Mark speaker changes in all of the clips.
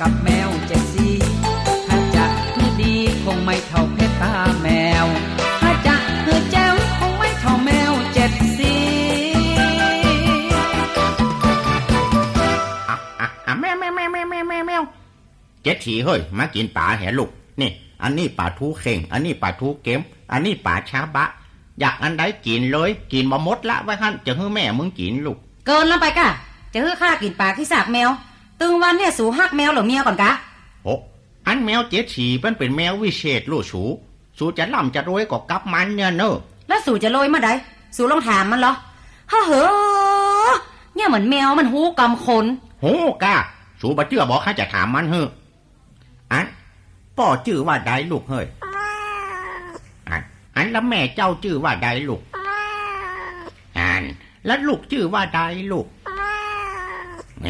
Speaker 1: กับแมวเจ็ดสีถ้าจะให้ดีคงไม่เท่าเพชรตาแมว ถ้าจะให้แจ้วคงไม่เท่าแมวเจ็ดสี
Speaker 2: อะอะอะแมวแมวแมวแมวแมวแมวแมวเจ็ดฉีเฮ้ยมากินป่าแหลูกนี่อันนี้ป่าทูเข่ง อันนี้ป่าทูเก็มอันนี้ป่าช้าบะ อยากอันใดกินเลยกินมาหมดละไว้ขั้นจะให้แม่มึงกินลูก
Speaker 3: เกินแล้วไปกะจะให้ข้ากินปลาขี้สากแมว ตึงวันเนี่ยสูหักแมวหรือเมียก่อนกะ
Speaker 2: โอ้อันแมวเจ็ดฉีมันเป็นแมววิเศษลูกสูสูจะล่ำจะรวยก็กับมันเนี่ยเนอะ
Speaker 3: แล้วสูจะโรยเมื่อใดสูลองถามมันเหรอฮ่าเหอเนี่ยเหมือนแมวมันหูกำคน
Speaker 2: โหกาสูบะเจือบอกข้าจะถามมันเฮ้ออันป่อชื่อว่าใดลูกเฮ้ยอันอันแล้วแม่เจ้าชื่อว่าใดลูกอันแล้วลูกชื่อว่าใดลูกแหม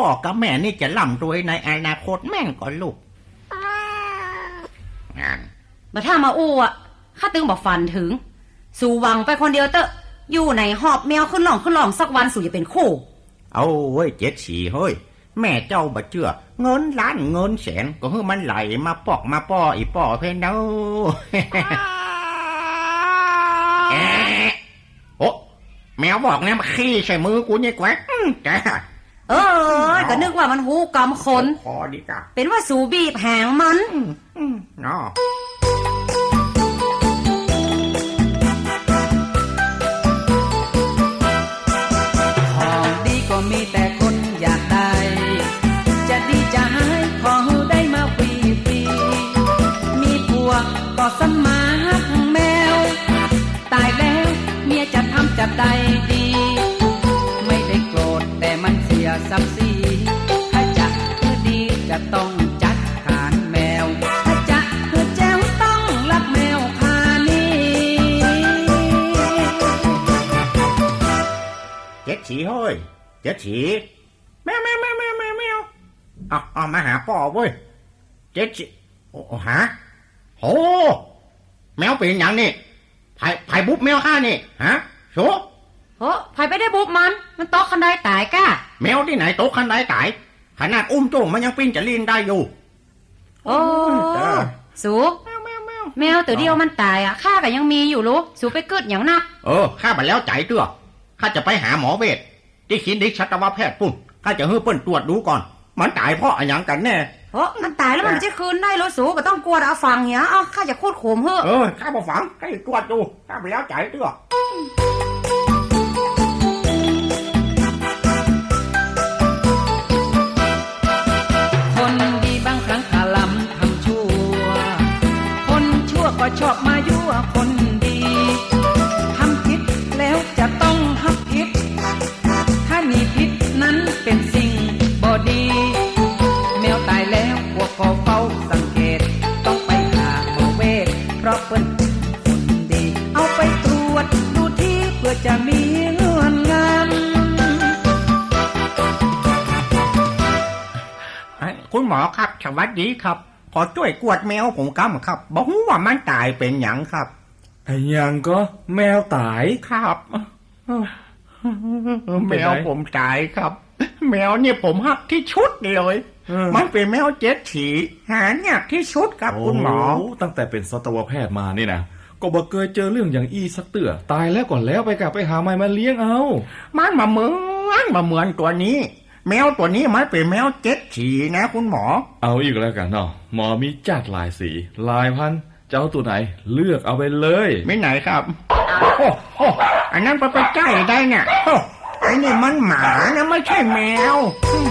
Speaker 2: อันป่อกับแม่นี่จะร่ำรวยในอนาคตแม่งก่อนลูกอัน
Speaker 3: มาถ้ามาอู้อะข้าตึงบอกฝันถึง สู่หวังไปคนเดียวเตอะอยู่ในหอบแมวขึ้นหล่องขึ้นหล่องสักวันสู่จะเป็นคู่
Speaker 2: เอาเว้ยเจ็ดสีเฮ้ยแม่เจ้าบะเจือเงินล้านเงินแสนก็คือมันไหลมาปอกมาป้ออีป้อเพนเนาแอะโอ้แมวบอกเนี่ยมาขี้ใส่มือกูเนี่ยแกวะอืมจ้า
Speaker 3: เออก็นึกว่ามันหูกำคน
Speaker 2: คอดีจ้ะ
Speaker 3: เป็นว่าสูบีบหางมัน
Speaker 2: อืมเนาะ
Speaker 1: ของดีก็มีแต่คนอยากได้ จะดีจะหายขอได้มาฟรีฟรีๆมีผัวก็สนมาหักแมว ตายแล้วเมียจะทำจะได้ดี ยศักดิ์ศรีถ้าจะคือดีจะต้องจัดการแมว ถ้าจะคือแจ้วต้องรักแมวคานี้
Speaker 2: เจ็ดสีเฮ้ยเจ็ดสีแมวแมวแมวแมวแมวแมวเอาเอามาหาป้อเว้ยเจ็ดสีโอ้หาโหแมวเป็นอย่างนี่ไผ่ไผ่บุ๊บแมวข้านี่ฮะโส
Speaker 3: โอ้ใครไปได้บุกมัน มันตอกคันไดตายก้า
Speaker 2: แมวที่ไหนโตะคันไดตาย ขนาดอุ้มโจ้งมันยังปีนจะลีนได้อยู่
Speaker 3: โอ้
Speaker 2: เออ
Speaker 3: สู
Speaker 2: แมวแมวแมว
Speaker 3: แมวตัวเดียวมันตายอะข้าก็ยังมีอยู่รู้สูไปเกิดอย่างนัก
Speaker 2: เออข้าไปแล้วใจเตื้อข้าจะไปหาหมอเวทที่คลินิกสัตวแพทย์ปุ่นข้าจะให้เปิ้นตรวจดูก่อน มันตายเพราะอะไรอย่างกันแน่
Speaker 3: โอ้มันตายแล้วมันจะคืนได้รู้สูก็ต้องกลัวเอาฟังเหี้ยเอาข้าจะคูดโขมเฮ้อะ
Speaker 2: เออข้ามาฝังข้าจะตรวจดูข้าไปแล้วใจเตื้อ
Speaker 1: วจดูที่เพื่อจะมีเงื่อนงำ
Speaker 2: คุณหมอครับ สวัสดีครับ ขอช่วยกวดแมวผมกำครับบอกว่ามันตายเป็นหยังครับ
Speaker 4: ไอ้ยังก็แมวตาย
Speaker 2: ครับ
Speaker 4: เป็
Speaker 2: แม
Speaker 4: นไร
Speaker 2: วผมตายครับ แมวเนี่ยผมหักที่ชุดเลย
Speaker 4: เออ
Speaker 2: มันเป็นแมวเจ็ดฉีหายากที่สุดครับคุณหมอ
Speaker 4: โตั้งแต่เป็นสัตวแพทย์มานี่นะ ก็บ่เคยเจอเรื่องอย่างอี้สักเตื่อ ตายแล้วก่อนแล้วไปกลับไปหาใหม่มาเลี้ยงเอา
Speaker 2: มันมาเหมือนมาเหมือนตัวนี้ แมวตัวนี้มันเป็นแมวเจ็ดฉีนะคุณหมอ
Speaker 4: เอาอีกแล้วกันเนาะหมอมีจัดหลายสีหลายพันจะเอาตัวไหน เลือกเอาไปเลย
Speaker 2: ไม่ไหนครับโอ้โหอันนั้นไปไปใกล้ได้เนี่ยโอ้ไอ้นี่มันหมานะไม่ใช่แมวอืม